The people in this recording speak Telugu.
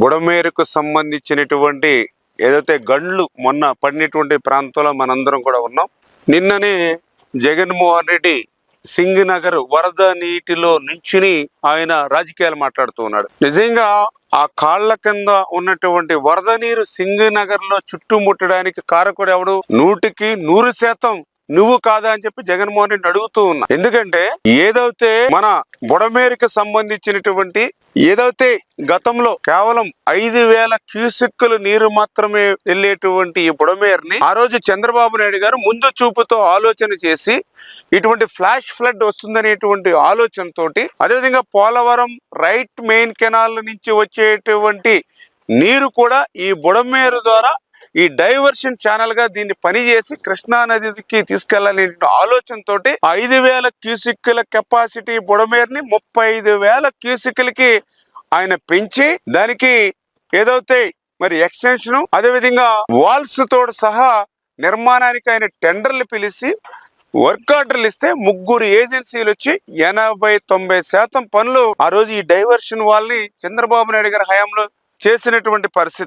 బుడమేరుకు సంబంధించినటువంటి ఏదైతే గండ్లు మొన్న పడినటువంటి ప్రాంతంలో మనందరం కూడా ఉన్నాం. నిన్ననే జగన్మోహన్ రెడ్డి సింగ్ నగర్ వరద నీటిలో నుంచుని ఆయన రాజకీయాలు మాట్లాడుతూ ఉన్నాడు. నిజంగా ఆ కాళ్ళ కింద ఉన్నటువంటి వరద నీరు సింగ్ నగర్లో చుట్టుముట్టడానికి కారకుడు ఎవడు? నూటికి నూరు శాతం నువ్వు కాదా అని చెప్పి జగన్మోహన్ రెడ్డి అడుగుతూ ఉన్నా. ఎందుకంటే ఏదైతే మన బుడమేరుకు సంబంధించినటువంటి ఏదైతే గతంలో కేవలం ఐదు వేల క్యూసెక్కులు నీరు మాత్రమే వెళ్ళేటువంటి ఈ బుడమేరుని ఆ రోజు చంద్రబాబు నాయుడు గారు ముందు చూపుతో ఆలోచన చేసి ఇటువంటి ఫ్లాష్ ఫ్లడ్ వస్తుందనేటువంటి ఆలోచనతోటి అదేవిధంగా పోలవరం రైట్ మెయిన్ కెనాల్ నుంచి వచ్చేటువంటి నీరు కూడా ఈ బుడమేరు ద్వారా ఈ డైవర్షన్ ఛానల్గా దీన్ని పనిచేసి కృష్ణా నదికి తీసుకెళ్ళాలనే ఆలోచనతోటి ఐదు వేల క్యూసిక్ల కెపాసిటీ బుడమేరుని ముప్పై ఐదు వేల క్యూసిక్లకి ఆయన పెంచి దానికి ఏదైతే మరి ఎక్స్టెన్షన్ అదేవిధంగా వాల్స్ తోడు సహా నిర్మాణానికి ఆయన టెండర్లు పిలిచి వర్క్ ఆర్డర్లు ఇస్తే ముగ్గురు ఏజెన్సీలు వచ్చి ఎనభై తొంభై శాతం పనులు ఆ రోజు ఈ డైవర్షన్ వాళ్ళని చంద్రబాబు నాయుడు గారి హయాంలో చేసినటువంటి పరిస్థితి.